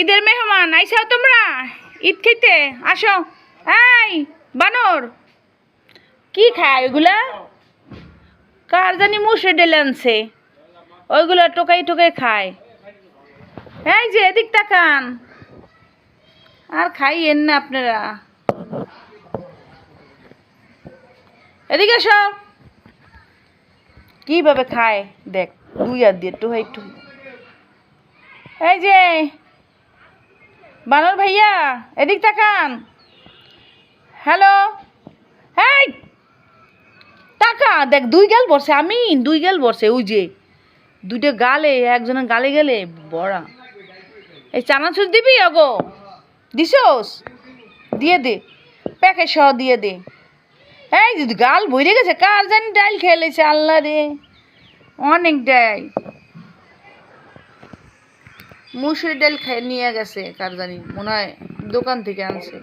ঈদের মেহমান, আইসাও তোমরা? ঈদ খেতে? আসো। এই, বানর। কি খায় ওইগুলা? কার জানি মুসে ডেলে আনছে। ওইগুলো টোকাই টোকাই খায়। এই যে, এদিক তাকান। আর খাইয়েন না আপনারা। এদিকে এসো কীভাবে খায়? দেখ, দুই আর দিয়ে একটু একটু এই যে বানর ভাইয়া, এদিক তাকান। হ্যালো? হ্যাঁ টাকা, দেখ, দুই গাল বসে আমি দুই গাল বসে ওই যে। দুইটা গালে, একজনের গালে গেলে, বড়া। এই চানাচুর দিবি অগো দিছোস? দিয়ে দে। প্যাকেট সহ দিয়ে দে। এই গাল বইরে গেছে, কার জানি ডাইল খেলেছে আল্লাহ রে। অনেক ডাইল মুসুরি ডাল খাই নিয়ে গেছে কার জানি মনে হয় দোকান থেকে আনছে।